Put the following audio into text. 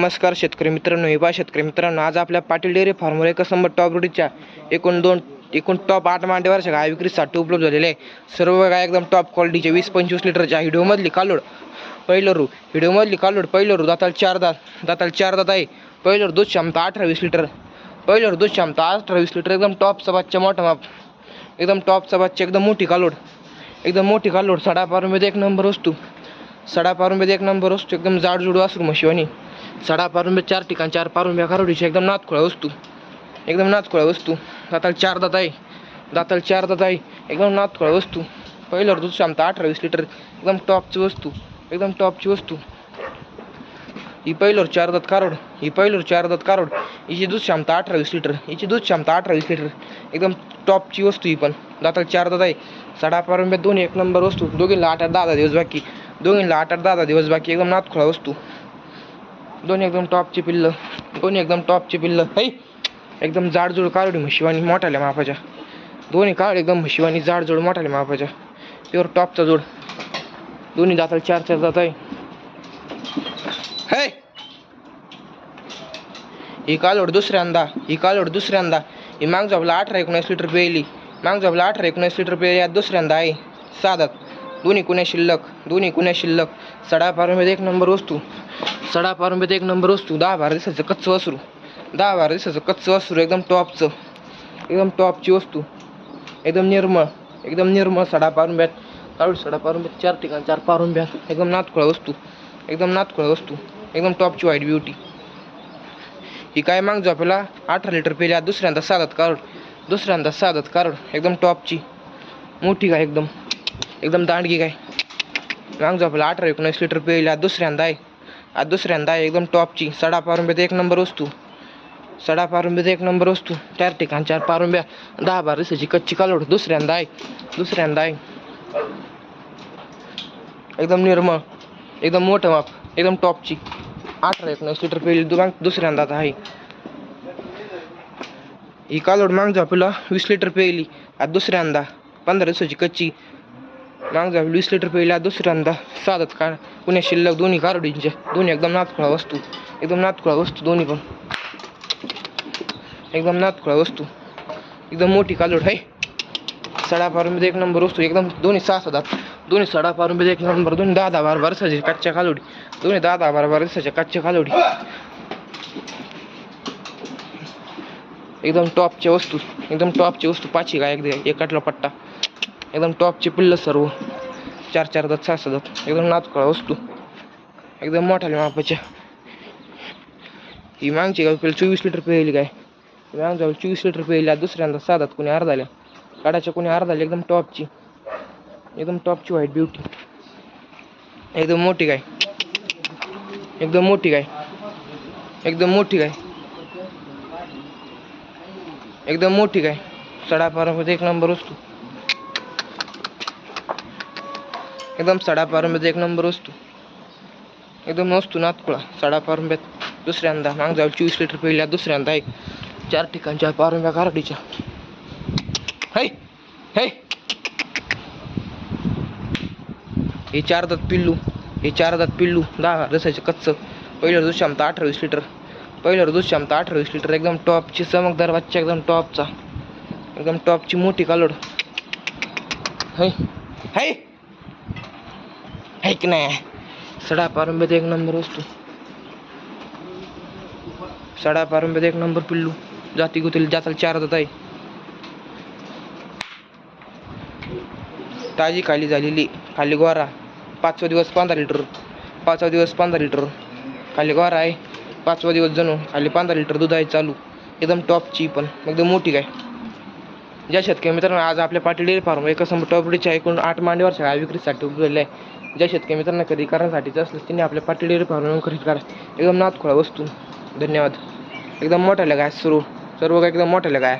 नमस्कार शेतकरी मित्रांनो हिबा शेतकरी मित्रांनो आज आपल्या पाटील डेअरी फार्मवर एक नंबर टॉप रुटीच्या एकूण दोन एकूण टॉप आठ मांडेवरच्या गाय विक्रीसाठी उपलब्ध झालेले आहे. सर्व गाय एकदम टॉप क्वालिटीचे वीस पंचवीस लिटरच्या हिडिओमधली कालोड पहिलं रू हिडिओमधली कालोड पहिलं रू दाताल चार दात दाताल चार दात आहे. पहिलं दूध क्षमता अठरा वीस लिटर पहिलं दूध क्षमता अठरा वीस लिटर एकदम टॉपचा बच्चा मोठा माप एकदम टॉपचा बच्चा एकदम मोठी कालोड एकदम मोठी कालोड सडा पारूमध्ये एक नंबर वस्तू सडा पारुंब्यात एक नंबर वस्तू एकदम जाडजूड वासरू मशिवानी सडा पारुंब्या चार ठिकाण चार पारुंब्या खारोडीची एकदम नातखोळा वस्तू. एकदम नातखोळा वस्तू. दाताला चार दात आहे. दाताला चार दात आहे. एकदम नातखोळा वस्तू. पहिल्यावर दूध क्षमता अठरावीस लिटर एकदम टॉपची वस्तू. एकदम टॉपची वस्तू. ही पहिल्यावर चार दात कारोड ही पहिल्यावर चार दात कारोड हिची दूध क्षमता अठरावीस लिटर हिची दूध क्षमता अठरावीस लिटर एकदम टॉपची वस्तू ही पण. दाताला चार दात आहे. सडा पारुंब्या दोन्ही एक नंबर वस्तू. दोघींना आठ आठ दहा दहा दिवस बाकी. दोघींना आठ आठ दहा दहा दिवस बाकी. एकदम नातखोळा वस्तू. दोन्ही एकदम टॉपची पिल्लं दोन्ही एकदम टॉपची पिल्लं. है एकदम जाडजूड काळडी म्हशिवानी मोठाल्या मापाच्या. दोन्ही काळ एकदम म्हशिवानी जाडजूड मोठाल्या मापाच्या. प्युअर टॉपचा जोड. दोन्ही दाताला चार चार जात आहे. है! ही कालोड दुसऱ्यांदा ही कालवड दुसऱ्यांदा. ही माग जॉबला अठरा एकोणीस लिटर पेली माग जॉबला अठरा एकोणीस लिटर पेली दुसऱ्यांदा आहे. साधात. दोन्ही कुण्या शिल्लक दोन्ही कुण्या शिल्लक. सडा पारुंब्यात एक नंबर वस्तू. सडा पारुंब्यात एक नंबर वस्तू. दहा बारा दिवसाचं कच्चं वसरू. दहा बारा दिवसाचं कच्चं वसरू एकदम टॉपचं. एकदम टॉपची वस्तू. एकदम निर्मळ एकदम निर्मळ सडा पारुंब्यात. काळू सडा पारुंब्यात चार ठिकाण चार पारुंब्यात एकदम नातखोळा वस्तू. एकदम नातखोळा वस्तू. एकदम टॉपची वाईट ब्युटी. ही काय माग आपल्याला? अठरा लिटर पेल्या दुसऱ्यांदा सादत कारड. दुसऱ्यांदा साधत कारड. एकदम टॉपची. मोठी काय एकदम? एकदम दांडगी गाय माग झोपेला अठरा एकोणीस लिटर पेल आज दुसऱ्यांदा आहे. आज दुसऱ्यांदा आहे एकदम टॉपची सडा पारुंब्यात एक नंबर वस्तू. सडा पारुंब्यात एक नंबर वस्तू. चार ठिकाण चार पारुंब्या. दहा बारा दिवसाची कच्ची कालोड. दुसऱ्यांदा आहे. दुसऱ्यांदा आहे. एकदम निर्मळ. एकदम मोठं माप. एकदम टॉपची अठरा एकोणीस लिटर पेल दु दुसऱ्यांदा आहे. ही कालोड माग झोपेला वीस लिटर पेली आज दुसऱ्यांदा. पंधरा दिवसाची कच्ची. मागचा वीस लिटर पहिला दुसऱ्यांदा साधत का पुण्या शिल्लक दोन्ही कारोडींच्या दोन्ही एकदम नातखोळा वस्तू. एकदम नातखोळा वस्तू दोन्ही पण. एकदम नातखोळा वस्तू. एकदम मोठी कालोड आहे सडा पारूमध्ये एक नंबर वस्तू. एकदम दोन्ही सहा सात दोन्ही सडा पारूमध्ये एक नंबर. दोन्ही दहा दहा बारा वर्षाची कच्च्या कालोडी दोन्ही दहा दहा बारा बारा वर्षाच्या कच्च्या कालोडी एकदम टॉपच्या वस्तू. एकदम टॉपची वस्तू पाचशे काय एकदा एकातला पट्टा. एकदम टॉपचे पिल्लं सर्व. चार चार दात सहा सहा दात. एकदम नातकळा वस्तू. एकदम मोठ्या मापाच्या. ही मागची गाव पेल चोवीस लिटर पेली काय? माग जाऊ चोवीस लिटर पेली दुसऱ्यांदा साधात कोणी अर्धाल्या काडाच्या कोणी अर्धाल्या एकदम टॉपची. एकदम टॉपची व्हाईट ब्युटी एकदम मोठी गाय एकदम मोठी गाय एकदम मोठी गाय एकदम मोठी गाय सडापारामध्ये एक नंबर वस्तू. एकदम सडापारंब्यात एक नंबर वस्तू. एकदम वस्तू नातकुळा सडापारंब्यात दुसऱ्यांदा. माग जाऊ चोवीस लिटर पहिल्या दुसऱ्यांदा आहे चार ठिकाणच्या पारंब्या कारडीच्या है है. हे चार दात पिल्लू हे चार दात पिल्लू. दहा रसाचे कच्चं. पहिलं दूध क्षमता अठरावीस लिटर पहिलं दूध क्षमता अठरावीस लिटर एकदम टॉपची चमकदार बच्चा एकदम टॉपचा. एकदम टॉपची मोठी कालोड. है है. है की नाही सडा पारंब्यात एक नंबर असतो. सडा पारंब्यात एक नंबर पिल्लू. जाती गुतील जाताल चार जात आहे ताजी खाली झालेली खाली गोरा. पाचवा दिवस पंधरा लिटर. पाचवा दिवस पंधरा लिटर. खाली गोरा आहे. पाचवा दिवस जणू. खाली पंधरा लिटर दूध आहे चालू. एकदम टॉपची पण. एकदम मोठी काय? ज्या शेतकरी मित्रांनो आज आपल्या पाटील डेअरी फार्म एका समोर टॉपडीच्या एकूण आठ मांडीवरच्या विक्रीसाठी उघडलेलं आहे. ज्या शेतकरी मित्रांना खरेदी करण्यासाठीचं असलं त्यांनी आपल्या पाटी डेअरी फार्म खरेदी करा एकदम नातखोळा वस्तू. धन्यवाद. एकदम मोठ्या लगाय सर्व सर्व काय एकदम मोठ्या लगाय